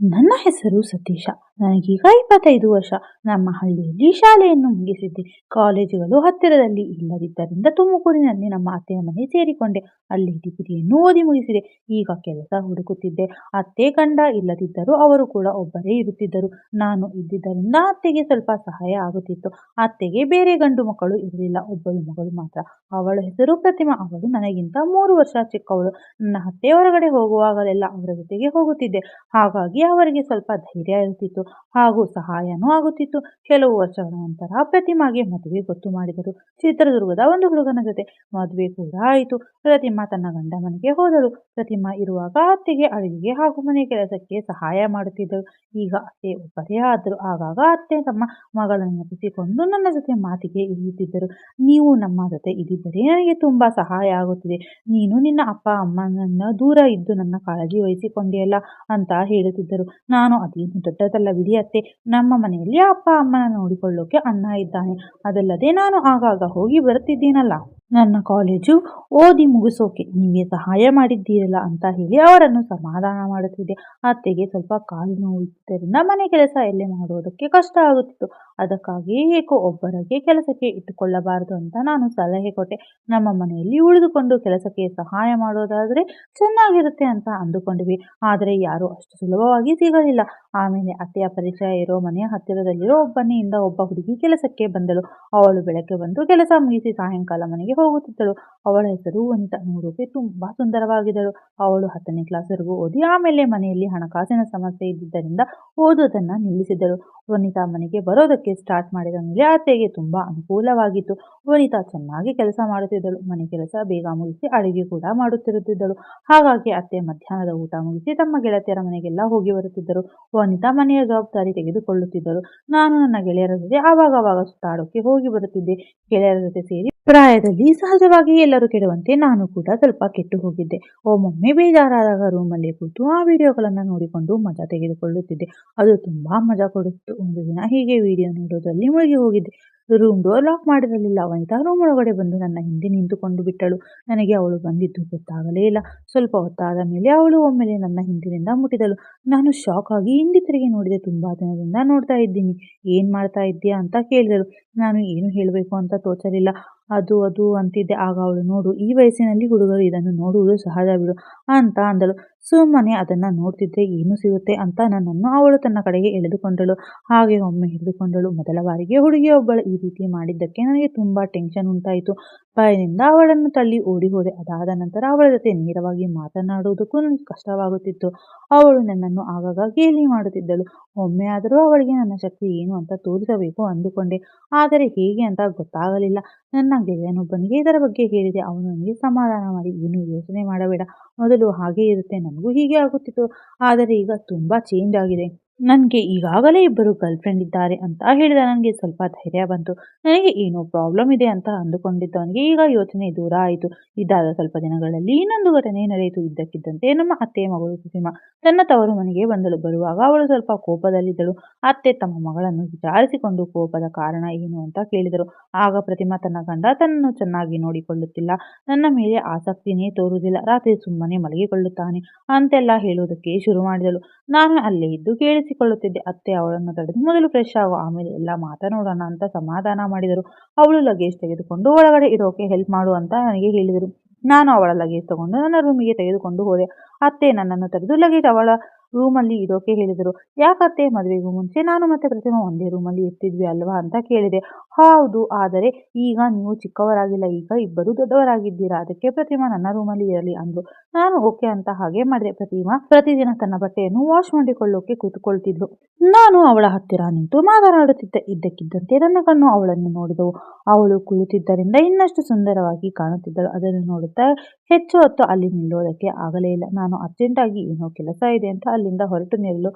ನನ್ನ ಹೆಸರು ಸತೀಶ ನನಗೀಗ ಇಪ್ಪತ್ತೈದು ವರ್ಷ. ನಮ್ಮ ಹಳ್ಳಿಯಲ್ಲಿ ಶಾಲೆಯನ್ನು ಮುಗಿಸಿದ್ದೆ. ಕಾಲೇಜುಗಳು ಹತ್ತಿರದಲ್ಲಿ ಇಲ್ಲದಿದ್ದರಿಂದ ತುಮಕೂರಿನಲ್ಲಿ ನಮ್ಮ ಅತ್ತೆಯ ಮನೆ ಸೇರಿಕೊಂಡೆ. ಅಲ್ಲಿ ಡಿಗ್ರಿಯನ್ನು ಓದಿ ಮುಗಿಸಿದೆ. ಈಗ ಕೆಲಸ ಹುಡುಕುತ್ತಿದ್ದೆ. ಅತ್ತೆ ಗಂಡ ಇಲ್ಲದಿದ್ದರೂ ಅವರು ಕೂಡ ಒಬ್ಬರೇ ಇರುತ್ತಿದ್ದರು. ನಾನು ಇದ್ದಿದ್ದರಿಂದ ಅತ್ತೆಗೆ ಸ್ವಲ್ಪ ಸಹಾಯ ಆಗುತ್ತಿತ್ತು. ಅತ್ತೆಗೆ ಬೇರೆ ಗಂಡು ಮಕ್ಕಳು ಇರಲಿಲ್ಲ. ಒಬ್ಬಳು ಮಗಳು ಮಾತ್ರ. ಅವಳ ಹೆಸರು ಪ್ರತಿಮಾ. ಅವಳು ನನಗಿಂತ ಮೂರು ವರ್ಷ ಚಿಕ್ಕವಳು. ನನ್ನ ಅತ್ತೆ ಹೊರಗಡೆ ಹೋಗುವಾಗಲೆಲ್ಲ ಅವರ ಜೊತೆಗೆ ಹೋಗುತ್ತಿದ್ದೆ. ಹಾಗಾಗಿ ಅವರಿಗೆ ಸ್ವಲ್ಪ ಧೈರ್ಯ ಇರುತ್ತಿತ್ತು. ಹಾಗೂ ಸಹಾಯನೂ ಆಗುತ್ತಿತ್ತು. ಕೆಲವು ವರ್ಷಗಳ ನಂತರ ಪ್ರತಿಮಾಗೆ ಮದುವೆ ಗೊತ್ತು ಮಾಡಿದರು. ಚಿತ್ರದುರ್ಗದ ಒಂದು ಹುಡುಗನ ಜೊತೆ ಮದುವೆ ಕೂಡ ಆಯಿತು. ಪ್ರತಿಮಾ ತನ್ನ ಗಂಡ ಮನೆಗೆ ಹೋದಳು ಪ್ರತಿಮಾ ಇರುವಾಗ ಅತ್ತೆಗೆ ಅಡುಗೆಗೆ ಹಾಗೂ ಮನೆ ಕೆಲಸಕ್ಕೆ ಸಹಾಯ ಮಾಡುತ್ತಿದ್ದಳು. ಈಗ ಅತ್ತೆ ಒಬ್ಬರೇ ಆದರು. ಆಗಾಗ ಅತ್ತೆ ತಮ್ಮ ಮಗಳನ್ನು ನೆನಪಿಸಿಕೊಂಡು ನನ್ನ ಜೊತೆ ಮಾತಿಗೆ ಇಳಿಯುತ್ತಿದ್ದರು. ನೀವು ನಮ್ಮ ಜೊತೆ ಇದ್ದಿದ್ದರೆ ನನಗೆ ತುಂಬಾ ಸಹಾಯ ಆಗುತ್ತಿದೆ. ನೀನು ನಿನ್ನ ಅಪ್ಪ ಅಮ್ಮನನ್ನು ದೂರ ಇದ್ದು ನನ್ನ ಕಾಳಜಿ ವಹಿಸಿಕೊಂಡಿಯಲ್ಲ ಅಂತ ಹೇಳುತ್ತಿದ್ದರು. ನಾನು ಅದೇನು ದೊಡ್ಡದಲ್ಲ ಬಿಡಿ ಅತ್ತೆ ನಮ್ಮ ಮನೆಯಲ್ಲಿ ಅಪ್ಪ ಅಮ್ಮನ ನೋಡಿಕೊಳ್ಳೋಕೆ ಅಣ್ಣ ಇದ್ದಾನೆ. ಅದಲ್ಲದೆ ನಾನು ಆಗಾಗ ಹೋಗಿ ಬರುತ್ತಿದ್ದೀನಲ್ಲ. ನನ್ನ ಕಾಲೇಜು ಓದಿ ಮುಗಿಸೋಕೆ ನೀವೇ ಸಹಾಯ ಮಾಡಿದ್ದೀರಲ್ಲ ಅಂತ ಹೇಳಿ ಅವರನ್ನು ಸಮಾಧಾನ ಮಾಡುತ್ತಿದ್ದೆ. ಅತ್ತೆಗೆ ಸ್ವಲ್ಪ ಕಾಲು ನೋವು ಇದ್ದರಿಂದ ಮನೆ ಕೆಲಸ ಎಲ್ಲೇ ಮಾಡುವುದಕ್ಕೆ ಕಷ್ಟ ಆಗುತ್ತಿತ್ತು. ಅದಕ್ಕಾಗಿ ಏಕೋ ಒಬ್ಬರಿಗೆ ಕೆಲಸಕ್ಕೆ ಇಟ್ಟುಕೊಳ್ಳಬಾರದು ಅಂತ ನಾನು ಸಲಹೆ ಕೊಟ್ಟೆ. ನಮ್ಮ ಮನೆಯಲ್ಲಿ ಉಳಿದುಕೊಂಡು ಕೆಲಸಕ್ಕೆ ಸಹಾಯ ಮಾಡೋದಾದರೆ ಚೆನ್ನಾಗಿರುತ್ತೆ ಅಂತ ಅಂದುಕೊಂಡ್ವಿ. ಆದರೆ ಯಾರೂ ಅಷ್ಟು ಸುಲಭವಾಗಿ ಸಿಗಲಿಲ್ಲ. ಆಮೇಲೆ ಅತ್ತೆಯ ಪರಿಚಯ ಇರೋ ಮನೆಯ ಹತ್ತಿರದಲ್ಲಿರೋ ಒಬ್ಬನೆಯಿಂದ ಒಬ್ಬ ಹುಡುಗಿ ಕೆಲಸಕ್ಕೆ ಬಂದಳು. ಅವಳು ಬೆಳಗ್ಗೆ ಬಂದು ಕೆಲಸ ಮುಗಿಸಿ ಸಾಯಂಕಾಲ ಮನೆಗೆ ಹೋಗುತ್ತಿದ್ದಳು. ಅವಳ ಹೆಸರು ಅಂತ ನೋಡೋಕೆ ತುಂಬ ಸುಂದರವಾಗಿದ್ದಳು. ಅವಳು ಹತ್ತನೇ ಕ್ಲಾಸ್ವರೆಗೂ ಓದಿ ಆಮೇಲೆ ಮನೆಯಲ್ಲಿ ಹಣಕಾಸಿನ ಸಮಸ್ಯೆ ಇದ್ದಿದ್ದರಿಂದ ಓದೋದನ್ನು ನಿಲ್ಲಿಸಿದಳು ವನಿತಾ ಮನೆಗೆ ಬರೋದಕ್ಕೆ ಸ್ಟಾರ್ಟ್ ಮಾಡಿದ ಮೇಲೆ ಅತ್ತೆಗೆ ತುಂಬಾ ಅನುಕೂಲವಾಗಿತ್ತು. ವನಿತಾ ಚೆನ್ನಾಗಿ ಕೆಲಸ ಮಾಡುತ್ತಿದ್ದಳು. ಮನೆ ಕೆಲಸ ಬೇಗ ಮುಗಿಸಿ ಅಡುಗೆ ಕೂಡ ಮಾಡುತ್ತಿರುತ್ತಿದ್ದಳು. ಹಾಗಾಗಿ ಅತ್ತೆ ಮಧ್ಯಾಹ್ನದ ಊಟ ಮುಗಿಸಿ ತಮ್ಮ ಗೆಳತಿಯರ ಮನೆಗೆಲ್ಲ ಹೋಗಿ ಬರುತ್ತಿದ್ದರು. ವನಿತಾ ಮನೆಯ ಜವಾಬ್ದಾರಿ ತೆಗೆದುಕೊಳ್ಳುತ್ತಿದ್ದರು ನಾನು ನನ್ನ ಗೆಳೆಯರ ಜೊತೆ ಆವಾಗವಾಗ ಸುತ್ತಾಡೋಕೆ ಹೋಗಿ ಬರುತ್ತಿದ್ದೆ. ಗೆಳೆಯರ ಜೊತೆ ಸೇರಿ ಪ್ರಾಯದಲ್ಲಿ ಸಹಜವಾಗಿ ಎಲ್ಲರೂ ಕೆಡುವಂತೆ ನಾನು ಕೂಡ ಸ್ವಲ್ಪ ಕೆಟ್ಟು ಹೋಗಿದ್ದೆ. ಒಮ್ಮೊಮ್ಮೆ ಬೇಜಾರಾದಾಗ ರೂಮಲ್ಲಿ ಕೂತು ಆ ವಿಡಿಯೋಗಳನ್ನು ನೋಡಿಕೊಂಡು ಮಜಾ ತೆಗೆದುಕೊಳ್ಳುತ್ತಿದ್ದೆ. ಅದು ತುಂಬಾ ಮಜಾ ಕೊಡುತ್ತಿತ್ತು. ಒಂದು ದಿನ ಹೀಗೆ ವಿಡಿಯೋ ನೋಡೋದ್ರಲ್ಲಿ ಮುಳುಗಿ ಹೋಗಿದ್ದೆ. ರೂಮ್ ಡೋರ್ ಲಾಕ್ ಮಾಡಿರಲಿಲ್ಲ. ವನಿತಾ ರೂಮ್ ಒಳಗಡೆ ಬಂದು ನನ್ನ ಹಿಂದೆ ನಿಂತುಕೊಂಡು ಬಿಟ್ಟಳು. ನನಗೆ ಅವಳು ಬಂದಿದ್ದು ಗೊತ್ತಾಗಲೇ ಇಲ್ಲ. ಸ್ವಲ್ಪ ಹೊತ್ತಾದ ಮೇಲೆ ಅವಳು ಒಮ್ಮೆಲೆ ನನ್ನ ಹಿಂದಿನಿಂದ ಮುಟ್ಟಿದಳು. ನಾನು ಶಾಕ್ ಆಗಿ ಹಿಂದಿ ತಿರುಗಿ ನೋಡಿದೆ. ತುಂಬಾ ದಿನದಿಂದ ನೋಡ್ತಾ ಇದ್ದೀನಿ. ಏನು ಮಾಡ್ತಾ ಇದ್ದೀಯಾ ಅಂತ ಕೇಳಿದಳು. ನಾನು ಏನು ಹೇಳಬೇಕು ಅಂತ ತೋಚಲಿಲ್ಲ. ಅದು ಅದು ಅಂತಿದ್ದೆ. ಆಗ ಅವಳು, ನೋಡು, ಈ ವಯಸ್ಸಿನಲ್ಲಿ ಹುಡುಗರು ಇದನ್ನು ನೋಡುವುದು ಸಹಜ ಬಿಡು ಅಂತ ಅಂದಳು. ಸುಮ್ಮನೆ ಅದನ್ನ ನೋಡ್ತಿದ್ದೆ ಏನು ಸಿಗುತ್ತೆ ಅಂತ ನನ್ನನ್ನು ಅವಳು ತನ್ನ ಕಡೆಗೆ ಎಳೆದುಕೊಂಡಳು. ಹಾಗೆ ಒಮ್ಮೆ ಹಿಡಿದುಕೊಂಡಳು ಮೊದಲ ಬಾರಿಗೆ ಹುಡುಗಿಯೊಬ್ಬಳು ಈ ರೀತಿ ಮಾಡಿದ್ದಕ್ಕೆ ನನಗೆ ತುಂಬಾ ಟೆನ್ಷನ್ ಉಂಟಾಯಿತು. ಭಯದಿಂದ ಅವಳನ್ನು ತಳ್ಳಿ ಓಡಿ ಹೋದೆ. ಅದಾದ ನಂತರ ಅವಳ ಜೊತೆ ನೇರವಾಗಿ ಮಾತನಾಡುವುದಕ್ಕೂ ನನಗೆ ಕಷ್ಟವಾಗುತ್ತಿತ್ತು. ಅವಳು ನನ್ನನ್ನು ಆಗಾಗ ಗೇಲಿ ಮಾಡುತ್ತಿದ್ದಳು. ಒಮ್ಮೆ ಆದರೂ ಅವಳಿಗೆ ನನ್ನ ಶಕ್ತಿ ಏನು ಅಂತ ತೋರಿಸಬೇಕು ಅಂದುಕೊಂಡೆ. ಆದರೆ ಹೇಗೆ ಅಂತ ಗೊತ್ತಾಗಲಿಲ್ಲ. ನನ್ನ ಗೆಳೆಯನೊಬ್ಬನಿಗೆ ಇದರ ಬಗ್ಗೆ ಹೇಳಿದೆ. ಅವನು ನನಗೆ ಸಮಾಧಾನ ಮಾಡಿ, ಏನು ಯೋಚನೆ ಮಾಡಬೇಡ. ಮೊದಲು ಹಾಗೆ ಇರುತ್ತೆ. ನನಗೂ ಹೀಗೆ ಆಗುತ್ತಿತ್ತು. ಆದರೆ ಈಗ ತುಂಬಾ ಚೇಂಜ್ ಆಗಿದೆ. ನನಗೆ ಈಗಾಗಲೇ ಇಬ್ಬರು ಗರ್ಲ್ಫ್ರೆಂಡ್ ಇದ್ದಾರೆ ಅಂತ ಹೇಳಿದ ನನಗೆ ಸ್ವಲ್ಪ ಧೈರ್ಯ ಬಂತು. ನನಗೆ ಏನೋ ಪ್ರಾಬ್ಲಮ್ ಇದೆ ಅಂತ ಅಂದುಕೊಂಡಿದ್ದವನಿಗೆ ಈಗ ಯೋಚನೆ ದೂರ ಆಯಿತು. ಇದಾದ ಸ್ವಲ್ಪ ದಿನಗಳಲ್ಲಿ ಇನ್ನೊಂದು ಘಟನೆ ನಡೆಯಿತು. ಇದ್ದಕ್ಕಿದ್ದಂತೆ ನಮ್ಮ ಅತ್ತೆಯ ಮಗಳು ಸುಸಿಮಾ ತನ್ನ ತವರು ಮನೆಗೆ ಬಂದಳು. ಬರುವಾಗ ಅವಳು ಸ್ವಲ್ಪ ಕೋಪದಲ್ಲಿದ್ದಳು. ಅತ್ತೆ ತಮ್ಮ ಮಗಳನ್ನು ವಿಚಾರಿಸಿಕೊಂಡು ಕೋಪದ ಕಾರಣ ಏನು ಅಂತ ಕೇಳಿದರು. ಆಗ ಪ್ರತಿಮಾ ತನ್ನ ಗಂಡ ತನ್ನನ್ನು ಚೆನ್ನಾಗಿ ನೋಡಿಕೊಳ್ಳುತ್ತಿಲ್ಲ. ನನ್ನ ಮೇಲೆ ಆಸಕ್ತಿನೇ ತೋರುವುದಿಲ್ಲ. ರಾತ್ರಿ ಸುಮ್ಮನೆ ಮಲಗಿಕೊಳ್ಳುತ್ತಾನೆ ಅಂತೆಲ್ಲ ಹೇಳುವುದಕ್ಕೆ ಶುರು ಮಾಡಿದಳು. ನಾನು ಅಲ್ಲೇ ಇದ್ದು ಕೇಳಿಸಿಕೊಳ್ಳುತ್ತಿದ್ದೆ ಅತ್ತೆ ಅವಳನ್ನು ತಡೆದು ಮೊದಲು ಫ್ರೆಶ್ ಆಗು, ಆಮೇಲೆ ಎಲ್ಲ ಮಾತನಾಡೋಣ ಅಂತ ಸಮಾಧಾನ ಮಾಡಿದರು. ಅವಳು ಲಗೇಜ್ ತೆಗೆದುಕೊಂಡು ಒಳಗಡೆ ಇರೋಕೆ ಹೆಲ್ಪ್ ಮಾಡು ಅಂತ ನನಗೆ ಹೇಳಿದರು. ನಾನು ಅವಳ ಲಗೇಜ್ ತಗೊಂಡು ನನ್ನ ರೂಮಿಗೆ ತೆಗೆದುಕೊಂಡು ಹೋದೆ. ಅತ್ತೆ ನನ್ನನ್ನು ತಡೆದು ಲಗೇಜ್ ಅವಳ ರೂಮಲ್ಲಿ ಇಡೋಕೆ ಹೇಳಿದರು. ಯಾಕತ್ತೆ ಮದುವೆಗೂ ಮುಂಚೆ ನಾನು ಮತ್ತೆ ಪ್ರತಿಮಾ ಒಂದೇ ರೂಮಲ್ಲಿ ಇರ್ತಿದ್ವಿ ಅಲ್ವಾ ಅಂತ ಕೇಳಿದೆ. ಹೌದು, ಆದರೆ ಈಗ ನೀವು ಚಿಕ್ಕವರಾಗಿಲ್ಲ, ಈಗ ಇಬ್ಬರು ದೊಡ್ಡವರಾಗಿದ್ದೀರಾ? ಅದಕ್ಕೆ ಪ್ರತಿಮಾ ನನ್ನ ರೂಮಲ್ಲಿ ಇರಲಿ ಅಂದ್ರು ನಾನು ಓಕೆ ಅಂತ ಹಾಗೆ ಮಾಡಿದೆ. ಪ್ರತಿಮಾ ಪ್ರತಿದಿನ ತನ್ನ ಬಟ್ಟೆಯನ್ನು ವಾಶ್ ಮಾಡಿಕೊಳ್ಳೋಕೆ ಕೂತುಕೊಳ್ತಿದ್ಲು. ನಾನು ಅವಳ ಹತ್ತಿರ ನಿಂತು ಮಾತನಾಡುತ್ತಿದ್ದೆ. ಇದ್ದಕ್ಕಿದ್ದಂತೆ ನನ್ನ ಕಣ್ಣು ಅವಳನ್ನು ನೋಡಿದವು. ಅವಳು ಕುಳಿತಿದ್ದರಿಂದ ಇನ್ನಷ್ಟು ಸುಂದರವಾಗಿ ಕಾಣುತ್ತಿದ್ದಳು. ಅದನ್ನು ನೋಡುತ್ತಾ ಹೆಚ್ಚು ಹೊತ್ತು ಅಲ್ಲಿ ನಿಲ್ಲೋದಕ್ಕೆ ಆಗಲೇ ಇಲ್ಲ. ನಾನು ಅರ್ಜೆಂಟಾಗಿ ಏನೋ ಕೆಲಸ ಇದೆ ಅಂತ ಅಲ್ಲಿಂದ ಹೊರಟು ನಿಲ್ಲಲು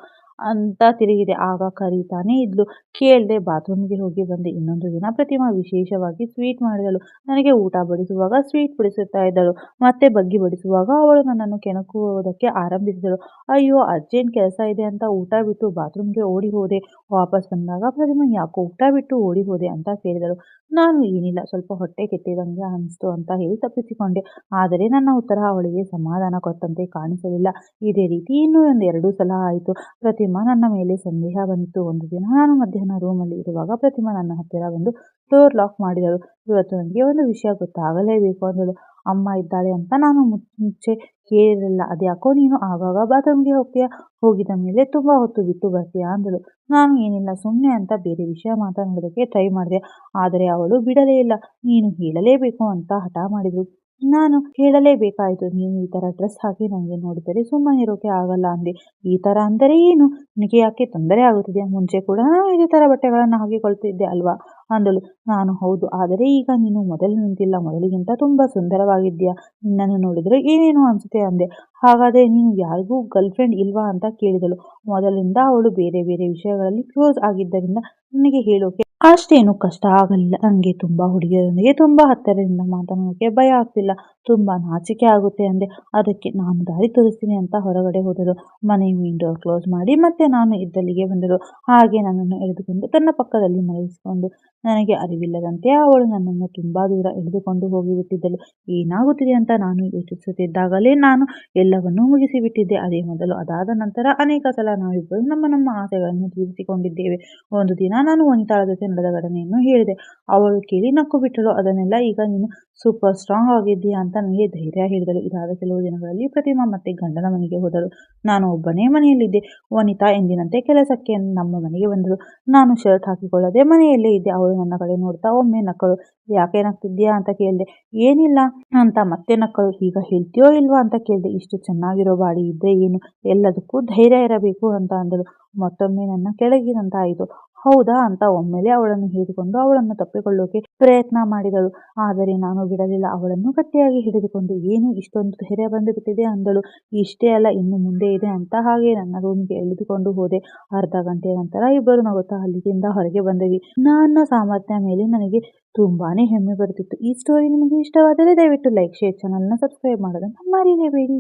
ಅಂತ ತಿರುಗಿದೆ. ಆಗ ಕರೀತಾನೆ ಇದ್ಲು. ಕೇಳದೆ ಬಾತ್ರೂಮ್ಗೆ ಹೋಗಿ ಬಂದೆ. ಇನ್ನೊಂದು ದಿನ ಪ್ರತಿಮಾ ವಿಶೇಷವಾಗಿ ಸ್ವೀಟ್ ಮಾಡಿದಳು. ನನಗೆ ಊಟ ಬಡಿಸುವಾಗ ಸ್ವೀಟ್ ಬಿಡಿಸುತ್ತಾ ಇದ್ದಳು. ಮತ್ತೆ ಬಗ್ಗಿ ಬಡಿಸುವಾಗ ಅವಳು ನನ್ನನ್ನು ಕೆಣಕುವುದಕ್ಕೆ ಆರಂಭಿಸಿದಳು. ಅಯ್ಯೋ ಅರ್ಜೆಂಟ್ ಕೆಲಸ ಇದೆ ಅಂತ ಊಟ ಬಿಟ್ಟು ಬಾತ್ರೂಮ್ಗೆ ಓಡಿ ಹೋದೆ. ವಾಪಸ್ ಬಂದಾಗ ಪ್ರತಿಮಾ ಯಾಕೋ ಊಟ ಬಿಟ್ಟು ಓಡಿ ಹೋದೆ ಅಂತ ಕೇಳಿದಳು ನಾನು ಏನಿಲ್ಲ, ಸ್ವಲ್ಪ ಹೊಟ್ಟೆ ಕೆಟ್ಟಿದಂಗೆ ಅನಿಸ್ತು ಅಂತ ಹೇಳಿ ತಪ್ಪಿಸಿಕೊಂಡೆ. ಆದರೆ ನನ್ನ ಉತ್ತರ ಅವಳಿಗೆ ಸಮಾಧಾನ ಕೊಟ್ಟಂತೆ ಕಾಣಿಸಲಿಲ್ಲ. ಇದೇ ರೀತಿ ಇನ್ನೂ ಒಂದು ಎರಡು ಸಲ ಆಯಿತು. ಪ್ರತಿಮಾ ನನ್ನ ಮೇಲೆ ಸಂದೇಹ ಬಂತು. ಒಂದು ದಿನ ನಾನು ಮಧ್ಯಾಹ್ನ ರೂಮಲ್ಲಿ ಇರುವಾಗ ಪ್ರತಿಮಾ ನನ್ನ ಹತ್ತಿರ ಬಂದು ಡೋರ್ ಲಾಕ್ ಮಾಡಿದಳು. ಇವತ್ತು ನನಗೆ ಒಂದು ವಿಷಯ ಗೊತ್ತಾಗಲೇಬೇಕು ಅಂದಳು. ಅಮ್ಮ ಇದ್ದಾಳೆ ಅಂತ ನಾನು ಮುಂಚೆ ಕೇಳಿರಲಿಲ್ಲ ಅದ್ಯಾಕೋ ನೀನು ಆಗಾಗ ಬಾತ್ರೂಮ್ಗೆ ಹೋಗ್ತೀಯಾ? ಹೋಗಿದ ಮೇಲೆ ತುಂಬ ಹೊತ್ತು ಬಿಟ್ಟು ಬರ್ತೀಯಾ ಅಂದಳು. ನಾನು ಏನಿಲ್ಲ ಸುಮ್ಮನೆ ಅಂತ ಬೇರೆ ವಿಷಯ ಮಾತನಾಡೋದಕ್ಕೆ ಟ್ರೈ ಮಾಡಿದೆ. ಆದರೆ ಅವಳು ಬಿಡಲೇ ಇಲ್ಲ. ನೀನು ಹೇಳಲೇಬೇಕು ಅಂತ ಹಠ ಮಾಡಿದ್ರು. ನಾನು ಹೇಳಲೇಬೇಕಾಯಿತು, ನೀನು ಈ ಥರ ಡ್ರೆಸ್ ಹಾಕಿ ನನಗೆ ನೋಡಿದರೆ ಸುಮ್ಮನೆ ಇರೋಕೆ ಆಗಲ್ಲ ಅಂದೆ. ಈ ಥರ ಅಂದರೆ ಏನು? ನಿನಗೆ ಯಾಕೆ ತೊಂದರೆ ಆಗುತ್ತಿದೆ? ಮುಂಚೆ ಕೂಡ ಇದೇ ಥರ ಬಟ್ಟೆಗಳನ್ನು ಹಾಕಿಕೊಳ್ತಿದ್ದೆ ಅಲ್ವಾ? ಅಂದಳು. ನಾನು ಹೌದು, ಆದರೆ ಈಗ ನೀನು ಮೊದಲು ನಿಂತಿಲ್ಲ, ಮೊದಲಿಗಿಂತ ತುಂಬ ಸುಂದರವಾಗಿದ್ದೀಯಾ? ನಿನ್ನನ್ನು ನೋಡಿದರೆ ಏನೇನು ಅನಿಸುತ್ತೆ ಅಂದೆ. ಹಾಗಾದರೆ ನೀನು ಯಾರಿಗೂ ಗರ್ಲ್ಫ್ರೆಂಡ್ ಇಲ್ವಾ ಅಂತ ಕೇಳಿದಳು. ಮೊದಲಿಂದ ಅವಳು ಬೇರೆ ಬೇರೆ ವಿಷಯಗಳಲ್ಲಿ ಕ್ಲೋಸ್ ಆಗಿದ್ದರಿಂದ ನನಗೆ ಹೇಳೋಕೆ ಅಷ್ಟೇನು ಕಷ್ಟ ಆಗಲ್ಲ. ನನಗೆ ತುಂಬ ಹುಡುಗಿಯರೊಂದಿಗೆ ತುಂಬ ಹತ್ತಿರದಿಂದ ಮಾತನಾಡೋಕ್ಕೆ ಭಯ ಆಗ್ತಿಲ್ಲ. ತುಂಬ ನಾಚಿಕೆ ಆಗುತ್ತೆ ಅಂದೆ, ಅದಕ್ಕೆ ನಾನು ದಾರಿ ತೋರಿಸ್ತೀನಿ ಅಂತ ಹೊರಗಡೆ ಹೋದಳು. ಮನೆ ವಿಂಡೋ ಕ್ಲೋಸ್ ಮಾಡಿ ಮತ್ತೆ ನಾನು ಇದ್ದಲ್ಲಿಗೆ ಬಂದಳು. ಹಾಗೆ ನನ್ನನ್ನು ಎಳೆದುಕೊಂಡು ತನ್ನ ಪಕ್ಕದಲ್ಲಿ ಮಲಗಿಸಿಕೊಂಡು, ನನಗೆ ಅರಿವಿಲ್ಲದಂತೆ ಅವಳು ನನ್ನನ್ನು ತುಂಬ ದೂರ ಎಳೆದುಕೊಂಡು ಹೋಗಿಬಿಟ್ಟಿದ್ದಳು ಏನಾಗುತ್ತಿದೆ ಅಂತ ನಾನು ಯೋಚಿಸುತ್ತಿದ್ದಾಗಲೇ ನಾನು ಎಲ್ಲವನ್ನೂ ಮುಗಿಸಿಬಿಟ್ಟಿದ್ದೆ ಅದೇ ಮೊದಲು ಅದಾದ ನಂತರ ಅನೇಕ ಸಲ ನಾವಿಬ್ಬರು ನಮ್ಮ ನಮ್ಮ ಆಸೆಗಳನ್ನು ತೀರಿಸಿಕೊಂಡಿದ್ದೇವೆ. ಒಂದು ದಿನ ನಾನು ವನಿತಾಳ ಜೊತೆ ನಡೆದ ಘಟನೆಯನ್ನು ಹೇಳಿದೆ. ಅವಳು ಕೇಳಿ ನಕ್ಕು ಬಿಟ್ಟಳು. ಅದನ್ನೆಲ್ಲ ಈಗ ನೀನು ಸೂಪರ್ ಸ್ಟ್ರಾಂಗ್ ಆಗಿದ್ದೀಯಾ ಅಂತ ನನಗೆ ಧೈರ್ಯ ಹೇಳಿದಳು. ಇದಾದ ಕೆಲವು ದಿನಗಳಲ್ಲಿ ಪ್ರತಿಮಾ ಮತ್ತೆ ಗಂಡನ ಮನೆಗೆ ಹೋದಳು. ನಾನು ಒಬ್ಬನೇ ಮನೆಯಲ್ಲಿದ್ದೆ. ವನಿತಾ ಎಂದಿನಂತೆ ಕೆಲಸಕ್ಕೆ ನಮ್ಮ ಮನೆಗೆ ಬಂದಳು. ನಾನು ಶರ್ಟ್ ಹಾಕಿಕೊಳ್ಳದೆ ಮನೆಯಲ್ಲೇ ಇದ್ದೆ. ಅವಳು ನನ್ನ ಕಡೆ ನೋಡ್ತಾ ಒಮ್ಮೆ ನಕ್ಕಳು. ಯಾಕೆ ನಗ್ತಿದ್ಯಾ ಅಂತ ಕೇಳಿದೆ. ಏನಿಲ್ಲ ಅಂತ ಮತ್ತೆ ನಕ್ಕಳು. ಈಗ ಹೇಳ್ತೀಯೋ ಇಲ್ವಾ? ಅಂತ ಕೇಳಿದೆ. ಇಷ್ಟು ಚೆನ್ನಾಗಿರೋ ಬಾಡಿ ಇದ್ರೆ ಏನು? ಎಲ್ಲದಕ್ಕೂ ಧೈರ್ಯ ಇರಬೇಕು ಅಂತ ಅಂದಳು. ಮತ್ತೊಮ್ಮೆ ನನ್ನ ಕೆಳಗಿದಂತಾಯಿತು ಹೌದಾ ಅಂತ ಒಮ್ಮೆಲೆ ಅವಳನ್ನು ಹಿಡಿದುಕೊಂಡು ಅವಳನ್ನು ತಪ್ಪಿಕೊಳ್ಳೋಕೆ ಪ್ರಯತ್ನ ಮಾಡಿದಳು. ಆದರೆ ನಾನು ಬಿಡಲಿಲ್ಲ. ಅವಳನ್ನು ಗಟ್ಟಿಯಾಗಿ ಹಿಡಿದುಕೊಂಡು, ಏನು ಇಷ್ಟೊಂದು ಧೈರ್ಯ ಬಂದು ಬಿಟ್ಟಿದೆ ಅಂದಳು. ಇಷ್ಟೇ ಅಲ್ಲ, ಇನ್ನು ಮುಂದೆ ಇದೆ ಅಂತ ಹಾಗೆ ನನ್ನ ರೂಮ್ಗೆ ಎಳೆದುಕೊಂಡು ಹೋದೆ. ಅರ್ಧ ಗಂಟೆ ನಂತರ ಇಬ್ಬರು ನಗುತ್ತಾ ಅಲ್ಲಿಂದ ಹೊರಗೆ ಬಂದವಿ. ನನ್ನ ಸಾಮರ್ಥ್ಯ ಮೇಲೆ ನನಗೆ ತುಂಬಾನೇ ಹೆಮ್ಮೆ ಬರುತ್ತಿತ್ತು. ಈ ಸ್ಟೋರಿ ನಿಮಗೆ ಇಷ್ಟವಾದರೆ ದಯವಿಟ್ಟು ಲೈಕ್ ಶೇರ್ ಚಾನಲ್ನ ಸಬ್ಸ್ಕ್ರೈಬ್ ಮಾಡೋದನ್ನು ಮರೀಲೇಬೇಡಿ